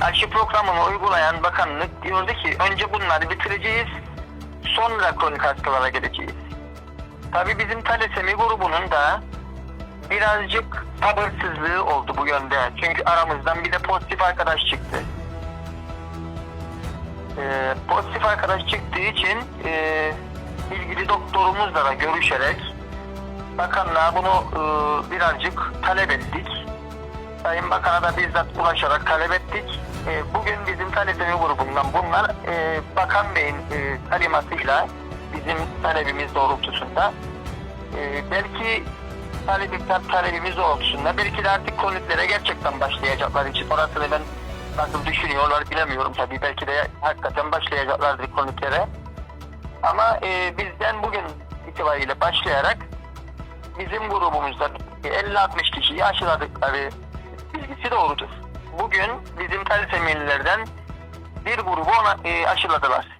aşı programını uygulayan bakanlık diyordu ki önce bunları bitireceğiz sonra kronik hastalara geleceğiz. Tabii bizim talasemi grubunun da birazcık sabırsızlığı oldu bu yönde. Çünkü aramızdan bir de pozitif arkadaş çıktı. Ee, pozitif arkadaş çıktığı için e, ilgili doktorumuzla da görüşerek bakanlığa bunu e, birazcık talep ettik. Sayın Bakan'a da bizzat ulaşarak talep ettik. E, bugün bizim talepleri grubundan bunlar e, Bakan Bey'in e, talimatıyla bizim talebimiz doğrultusunda belki talebimizden talebimiz doğrultusunda belki de artık kolitlere gerçekten başlayacaklar için orasını ben nasıl düşünüyorlar bilemiyorum tabii belki de hakikaten başlayacaklardır kolitlere. Ama bizden bugün itibariyle başlayarak bizim grubumuzda 50-60 kişiyi aşıladıkları bilgisi doğrudur. Bugün bizim talisemililerden bir grubu ona, e, aşıladılar.